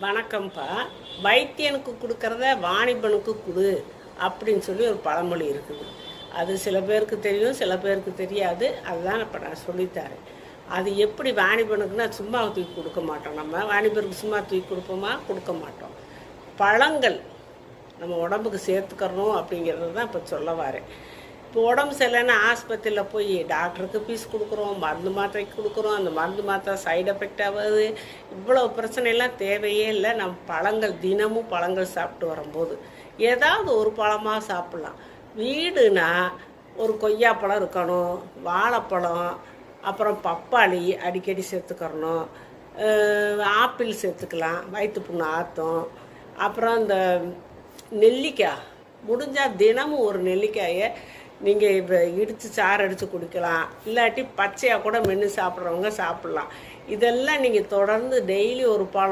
வணக்கம்ப்பா. வைத்தியனுக்கு கொடுக்கறத வாணிபனுக்கு கொடு அப்படின்னு சொல்லி ஒரு பழமொழி இருக்குது. அது சில பேருக்கு தெரியும் சில பேருக்கு தெரியாது. அதுதான் இப்போ நான் சொல்லித்தரேன். அது எப்படி வாணிபனுக்குன்னா சும்மா தூக்கி கொடுக்க மாட்டோம் நம்ம. வாணிபருக்கு சும்மா தூக்கி கொடுப்போமா? கொடுக்க மாட்டோம். பழங்கள் நம்ம உடம்புக்கு சேர்த்துக்கறணும் அப்படிங்கிறது தான் இப்போ சொல்ல வரேன். இப்போ உடம்பு சரியில்லைன்னா ஆஸ்பத்திரியில் போய் டாக்டருக்கு ஃபீஸ் கொடுக்குறோம் மருந்து மாத்திரைக்கு கொடுக்குறோம் அந்த மருந்து மாத்திரை சைடு எஃபெக்ட் ஆகுது. இவ்வளோ பிரச்சனையெல்லாம் தேவையே இல்லை. நம்ம பழங்கள் தினமும் பழங்கள் சாப்பிட்டு வரும்போது. ஏதாவது ஒரு பழமாக சாப்பிட்லாம். வீடுனா ஒரு கொய்யாப்பழம் இருக்கணும் வாழைப்பழம் அப்புறம் பப்பாளி அடிக்கடி சேர்த்துக்கறணும். ஆப்பிள் சேர்த்துக்கலாம் வயிற்று புண்ணு அப்புறம் இந்த நெல்லிக்காய் முடிஞ்சால் தினமும் ஒரு நெல்லிக்காயை நீங்கள் இப்போ இடித்து சாறு அடித்து குடிக்கலாம். இல்லாட்டி பச்சையாக கூட மென்று சாப்பிட்றவங்க சாப்பிட்லாம். இதெல்லாம் நீங்கள் தொடர்ந்து டெய்லி ஒரு பழம்